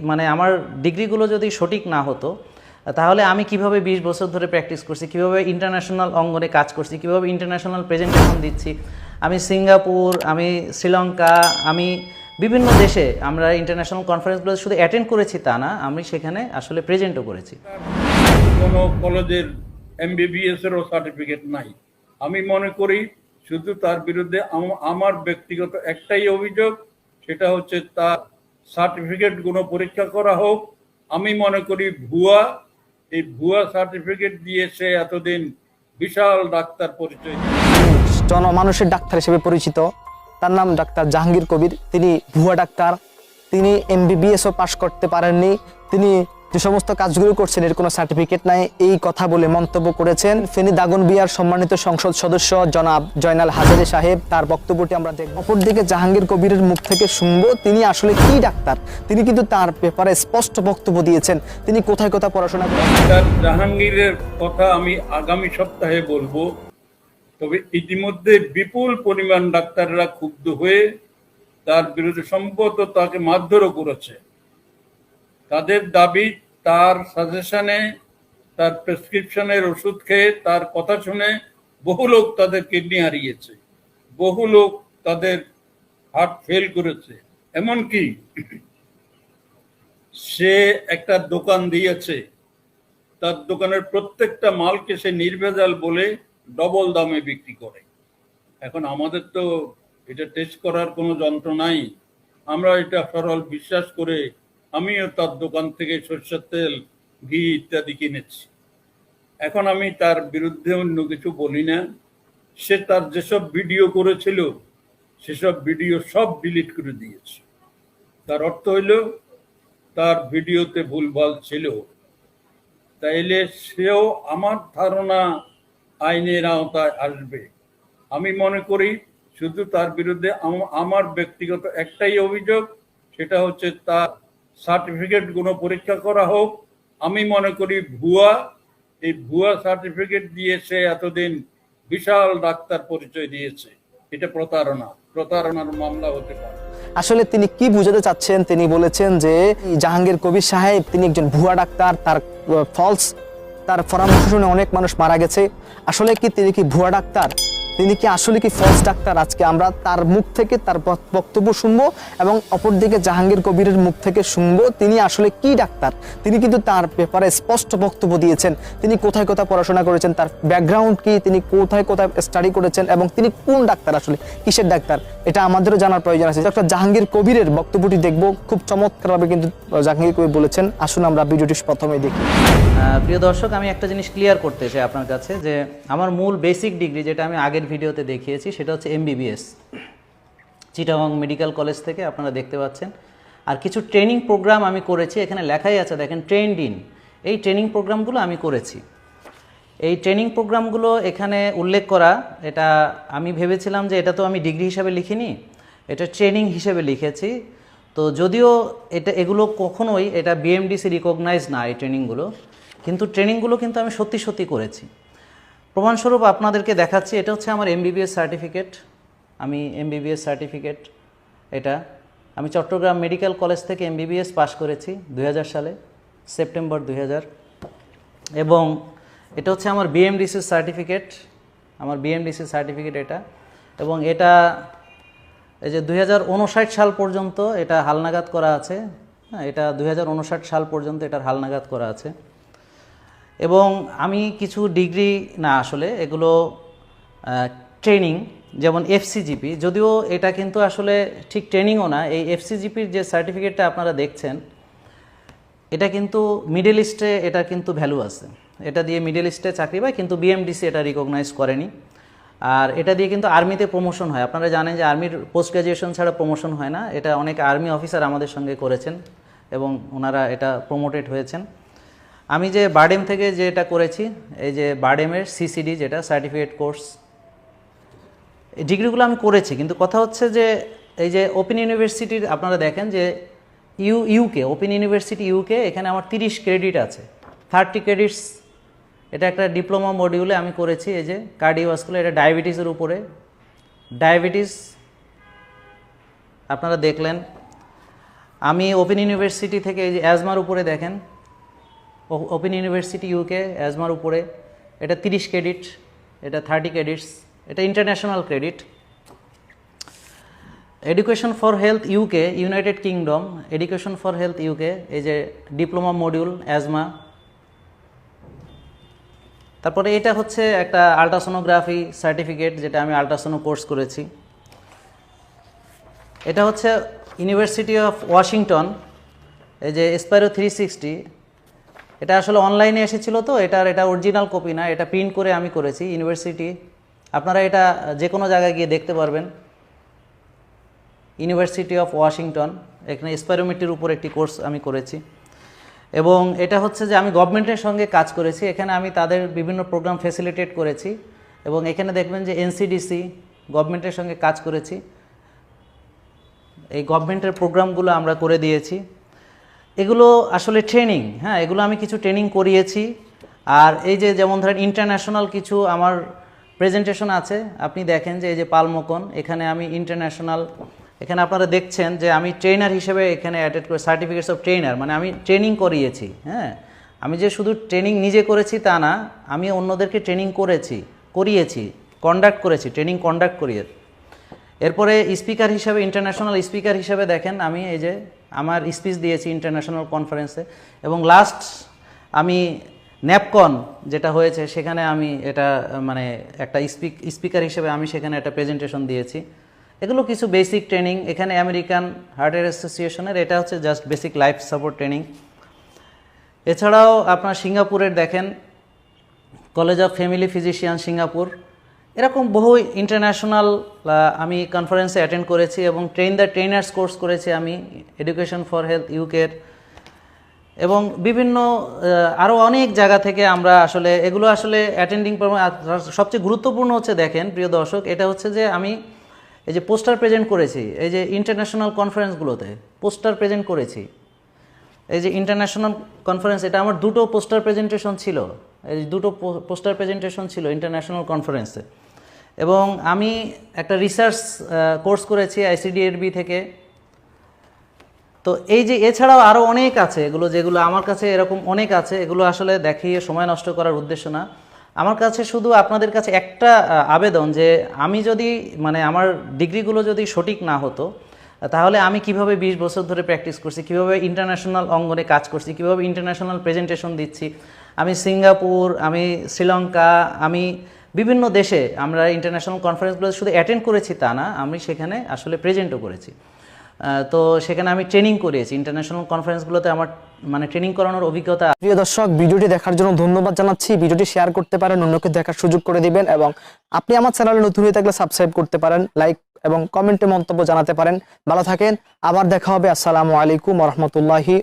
মানে আমার ডিগ্রিগুলো যদি সঠিক না হতো, তাহলে আমি কীভাবে বিশ বছর ধরে প্র্যাকটিস করছি, কীভাবে ইন্টারন্যাশনাল অঙ্গনে কাজ করছি, কীভাবে ইন্টারন্যাশনাল প্রেজেন্টেশন দিচ্ছি, আমি সিঙ্গাপুর, আমি শ্রীলঙ্কা, আমি বিভিন্ন দেশে আমরা ইন্টারন্যাশনাল কনফারেন্সগুলো শুধু অ্যাটেন্ড করেছি তা না, আমি সেখানে আসলে প্রেজেন্টও করেছি। কোনো কলেজের এমবিবিএস এরও সার্টিফিকেট নাই। আমি মনে করি শুধু তার বিরুদ্ধে আম- আমার ব্যক্তিগত একটাই অভিযোগ, সেটা হচ্ছে তার সার্টিফিকেটগুলো পরীক্ষা করা হোক। আমি মনে করি ভুয়া, এই ভুয়া সার্টিফিকেট দিয়ে সে এতদিন বিশাল ডাক্তার পরিচয় জনমানুষের ডাক্তার হিসেবে পরিচিত। তার নাম ডাক্তার জাহাঙ্গীর কবির। তিনি ভুয়া ডাক্তার। তিনি এমবিবিএসও পাশ করতে পারেননি। তিনি যে সমস্ত কাজগুলো করছেন, এর কোনো সার্টিফিকেট নাই। এই কথা বলে মন্তব্য করেছেন ফেনী দাগন দাগনবিয়ার সম্মানিত সংসদ সদস্য জনাব জয়নাল হাজারি সাহেব। তার বক্তব্যটি আমরা দেখব। অপরদিকে জাহাঙ্গীর কবিরের মুখ থেকে শুনব, তিনি আসলে কি ডাক্তার? তিনি কিন্তু তার ব্যাপারে স্পষ্ট বক্তব্য দিয়েছেন। তিনি কোথায় কোথায় পড়াশোনা করেন? জাহাঙ্গীরের কথা আমি আগামী সপ্তাহে বলব। তবে ইতিমধ্যে বিপুল পরিমাণ ডাক্তাররা ক্ষুব্ধ হয়ে তার বিরুদ্ধে সম্ভবত তাকে মারধরও করেছে। তাদের দাবি, তার সাজেশনে, তার প্রেসক্রিপশনের ওষুধ খেয়ে তার কথা শুনে বহু লোক তাদের কিডনি হারিয়েছে। বহু লোক তাদের হার্ট ফেল করেছে। এমনকি সে একটা দোকান দিয়েছে। তার দোকানের প্রত্যেকটা মালকে সে নির্ভেজাল বলে ডবল দামে বিক্রি করে। এখন আমাদের তো এটা টেস্ট করার কোনো যন্ত্র নাই। আমরা এটা সরল বিশ্বাস করে আমিও তার দোকান থেকে সরষের তেল, ঘি ইত্যাদি কিনেছি। এখন আমি তার বিরুদ্ধে অন্য কিছু বলি না। সে তার যেসব ভিডিও করেছিল, সেসব ভিডিও সব ডিলিট করে দিয়েছে। তার অর্থ হইল, তার ভিডিওতে ভুলভাল ছিল। তাইলে সেও আমার ধারণা আইনের আওতায় আসবে। আমি মনে করি, শুধু তার বিরুদ্ধে আম- আমার ব্যক্তিগত একটাই অভিযোগ, সেটা হচ্ছে তার সার্টিফিকেটগুলো পরীক্ষা করা হোক। আমি মনে করি ভুয়া, এই ভুয়া সার্টিফিকেট দিয়ে সে এতদিন বিশাল ডাক্তার পরিচয় দিয়েছে। এটা প্রতারণা, প্রতারণার মামলা হতে পারে। আসলে তিনি কি বুঝাতে চাচ্ছেন? তিনি বলেছেন যে, জাহাঙ্গীর কবির সাহেব, তিনি একজন ভুয়া ডাক্তার, তার ফলস তার পরামর্শ শুনে অনেক মানুষ মারা গেছে। আসলে কি তিনি কি ভুয়া ডাক্তার? তিনি কি আসলে কি ফলস ডাক্তার আজকে আমরা তার মুখ থেকে তার বক্তব্য শুনব এবং অপরদিকে জাহাঙ্গীর কবিরের মুখ থেকে শুনব তিনি আসলে কি ডাক্তার তিনি কিন্তু তার ব্যাপারে স্পষ্ট বক্তব্য দিয়েছেন। তিনি কোথায় কোথায় পড়াশোনা করেছেন? তার ব্যাকগ্রাউন্ড কি? তিনি কোথায় কোথায় স্টাডি করেছেন? এবং তিনি কোন ডাক্তার আসলে? কিসের ডাক্তার এটা আমাদেরও জানার প্রয়োজন আছে। ডক্টর জাহাঙ্গীর কবিরের বক্তব্যটি দেখব। খুব চমৎকারভাবে কিন্তু জাহাঙ্গীর কবির বলেছেন। আসুন আমরা ভিডিওটি প্রথমে দেখি। প্রিয় দর্শক, আমি একটা জিনিস ক্লিয়ার করতে চাই আপনার কাছে যে আমার মূল বেসিক ডিগ্রি যেটা আমি আগের ভিডিওতে দেখিয়েছি, সেটা হচ্ছে এমবিবিএস চিটাগং মেডিকেল কলেজ থেকে আপনারা দেখতে পাচ্ছেন। আর কিছু ট্রেনিং প্রোগ্রাম আমি করেছি, এখানে লেখাই আছে, দেখেন ট্রেন্ড ইন এই ট্রেনিং প্রোগ্রামগুলো আমি করেছি। এই ট্রেনিং প্রোগ্রামগুলো এখানে উল্লেখ করা, এটা আমি ভেবেছিলাম যে এটা তো আমি ডিগ্রি হিসাবে লিখিনি, এটা ট্রেনিং হিসেবে লিখেছি। তো যদিও এটা, এগুলো কখনোই, এটা বিএমডিসি রিকগনাইজ না, এই ট্রেনিংগুলো কিন্তু ট্রেনিংগুলো কিন্তু আমি সত্যি সত্যি করেছি। প্রমাণস্বরূপ আপনাদেরকে দেখাচ্ছি, এটা হচ্ছে আমার এমবিবিএস সার্টিফিকেট আমি এমবিবিএস সার্টিফিকেট এটা। আমি চট্টগ্রাম মেডিকেল কলেজ থেকে এমবিবিএস পাশ করেছি দু হাজার সালে, সেপ্টেম্বর দু হাজার। এবং এটা হচ্ছে আমার বিএমডিসির সার্টিফিকেট আমার বিএমডিসির সার্টিফিকেট এটা। এবং এটা, এই যে দু হাজার ঊনষাট সাল পর্যন্ত এটা হালনাগাদ করা আছে। হ্যাঁ এটা দু হাজার ঊনষাট সাল পর্যন্ত এটার হালনাগাদ করা আছে। এবং আমি কিছু ডিগ্রি, না আসলে, এগুলো ট্রেনিং, যেমন এফসিজিপি যদিও এটা কিন্তু আসলে ঠিক ট্রেনিংও না, এই এফসিজিপির যে সার্টিফিকেটটা আপনারা দেখছেন, এটা কিন্তু মিডল ইস্টে এটা কিন্তু ভ্যালু আছে। এটা দিয়ে মিডল ইস্টে চাকরি পায়, কিন্তু বিএমডিসি এটা রিকগনাইজ করেনি। আর এটা দিয়ে কিন্তু আর্মিতে প্রমোশন হয়। আপনারা জানেন যে আর্মির পোস্ট গ্র্যাজুয়েশন ছাড়া প্রমোশন হয় না। এটা অনেক আর্মি অফিসার আমাদের সঙ্গে করেছেন এবং ওনারা এটা প্রমোটেড হয়েছেন। আমি যে বার্ডেম থেকে যেটা করেছি, এই যে বার্ডেমের সিসিডি যেটা সার্টিফিকেট কোর্স এই ডিগ্রিগুলো আমি করেছি, কিন্তু কথা হচ্ছে যে এই যে ওপেন ইউনিভার্সিটির আপনারা দেখেন যে U UK open university UK এখানে আমার তিরিশ ক্রেডিট আছে, থার্টি ক্রেডিটস। এটা একটা ডিপ্লোমা মডিউলে আমি করেছি, এই যে কার্ডিওভাস্কুলার, এটা ডায়াবেটিসের উপরে। ডায়াবেটিস আপনারা দেখলেন। আমি ওপেন ইউনিভার্সিটি থেকে এই যে অ্যাজমার উপরে দেখেন ওপেন ইউনিভার্সিটি ইউকে অ্যাজমার উপরে। এটা তিরিশ ক্রেডিট এটা থার্টি ক্রেডিটস এটা international credit education for health UK United Kingdom education for health UK এই যে ডিপ্লোমা মডিউল অ্যাজমা তারপরে এটা হচ্ছে একটা আলট্রাসোনোগ্রাফি সার্টিফিকেট যেটা আমি আলট্রাসোনো কোর্স করেছি। এটা হচ্ছে ইউনিভার্সিটি অফ ওয়াশিংটন এই যে স্পাইরো থ্রি সিক্সটি এটা আসলে অনলাইনে এসেছিল তো, এটার এটা অরিজিনাল কপি না, এটা প্রিন্ট করে আমি করেছি ইউনিভার্সিটি আপনারা এটা যে কোনো জায়গায় গিয়ে দেখতে পারবেন। ইউনিভার্সিটি অফ ওয়াশিংটন এখানে স্পাইরোমিটির উপর একটি কোর্স আমি করেছি। এবং এটা হচ্ছে যে আমি গভর্নমেন্টের সঙ্গে কাজ করেছি, এখানে আমি তাদের বিভিন্ন প্রোগ্রাম ফেসিলিটেট করেছি। এবং এখানে দেখবেন যে এনসিডিসি গভর্নমেন্টের সঙ্গে কাজ করেছি। এই গভর্নমেন্টের প্রোগ্রামগুলো আমরা করে দিয়েছি। এগুলো আসলে ট্রেনিং হ্যাঁ এগুলো আমি কিছু ট্রেনিং করিয়েছি। আর এই যে যেমন ধরেন ইন্টারন্যাশনাল কিছু আমার প্রেজেন্টেশন আছে, আপনি দেখেন যে এই যে পালমোকন, এখানে আমি ইন্টারন্যাশনাল এখানে আপনারা দেখছেন যে আমি ট্রেনার হিসেবে এখানে অ্যাটেড করে সার্টিফিকেটস অফ ট্রেনার মানে আমি ট্রেনিং করিয়েছি হ্যাঁ। আমি যে শুধু ট্রেনিং নিজে করেছি তা না, আমি অন্যদেরকে ট্রেনিং করেছি, করিয়েছি কন্ডাক্ট করেছি ট্রেনিং কন্ডাক্ট করিয়ে এরপরে স্পিকার হিসাবে ইন্টারন্যাশনাল স্পিকার হিসাবে দেখেন, আমি এই যে আমার স্পিচ দিয়েছি ইন্টারন্যাশনাল কনফারেন্সে এবং লাস্ট আমি ন্যাপকন যেটা হয়েছে, সেখানে আমি এটা মানে একটা স্পিক স্পিকার হিসেবে আমি সেখানে একটা প্রেজেন্টেশন দিয়েছি। এগুলো কিছু বেসিক ট্রেনিং এখানে আমেরিকান হার্টের অ্যাসোসিয়েশনের এটা হচ্ছে just basic life support training এছাড়াও আপনার সিঙ্গাপুরের দেখেন college of family physician Singapore. এরকম বহু ইন্টারন্যাশনাল আমি কনফারেন্সে অ্যাটেন্ড করেছি এবং ট্রেন দ্য ট্রেনার্স কোর্স করেছি আমি এডুকেশন ফর হেলথ ইউকের এবং বিভিন্ন আরও অনেক জায়গা থেকে আমরা আসলে, এগুলো আসলে অ্যাটেন্ডিং সবচেয়ে গুরুত্বপূর্ণ হচ্ছে দেখেন, প্রিয় দর্শক, এটা হচ্ছে যে আমি এই যে পোস্টার প্রেজেন্ট করেছি, এই যে ইন্টারন্যাশনাল কনফারেন্সগুলোতে পোস্টার প্রেজেন্ট করেছি। এই যে ইন্টারন্যাশনাল কনফারেন্স এটা আমার দুটো পোস্টার প্রেজেন্টেশন ছিল। এই দুটো পোস্টার প্রেজেন্টেশন ছিল ইন্টারন্যাশনাল কনফারেন্সে এবং আমি একটা রিসার্চ কোর্স করেছি আইসিডিএরবি থেকে। তো এই যে এছাড়াও আরও অনেক আছে এগুলো, যেগুলো আমার কাছে এরকম অনেক আছে, এগুলো আসলে দেখিয়ে সময় নষ্ট করার উদ্দেশ্য না। আমার কাছে শুধু আপনাদের কাছে একটা আবেদন যে আমি যদি মানে আমার ডিগ্রিগুলো যদি সঠিক না হতো, তাহলে আমি কীভাবে বিশ বছর ধরে প্র্যাকটিস করছি, কীভাবে ইন্টারন্যাশনাল অঙ্গনে কাজ করছি, কীভাবে ইন্টারন্যাশনাল প্রেজেন্টেশন দিচ্ছি। আমি সিঙ্গাপুর, আমি শ্রীলঙ্কা, আমি বিভিন্ন দেশে আমরা ইন্টারন্যাশনাল কনফারেন্সগুলো শুধু অ্যাটেন্ড করেছি তা না, আমি সেখানে আসলে প্রেজেন্টও করেছি। তো সেখানে আমি ট্রেনিং করিয়েছি। ইন্টারন্যাশনাল কনফারেন্সগুলোতে আমার মানে ট্রেনিং করানোর অভিজ্ঞতা প্রিয় দর্শক, ভিডিওটি দেখার জন্য ধন্যবাদ জানাচ্ছি। ভিডিওটি শেয়ার করতে পারেন, অন্যকে দেখার সুযোগ করে দিবেন এবং আপনি আমার চ্যানেলে নতুন হয়ে থাকলে সাবস্ক্রাইব করতে পারেন লাইক এবং কমেন্টে মন্তব্য জানাতে পারেন। ভালো থাকেন, আবার দেখা হবে। আসসালামু আলাইকুম রহমতুল্লাহি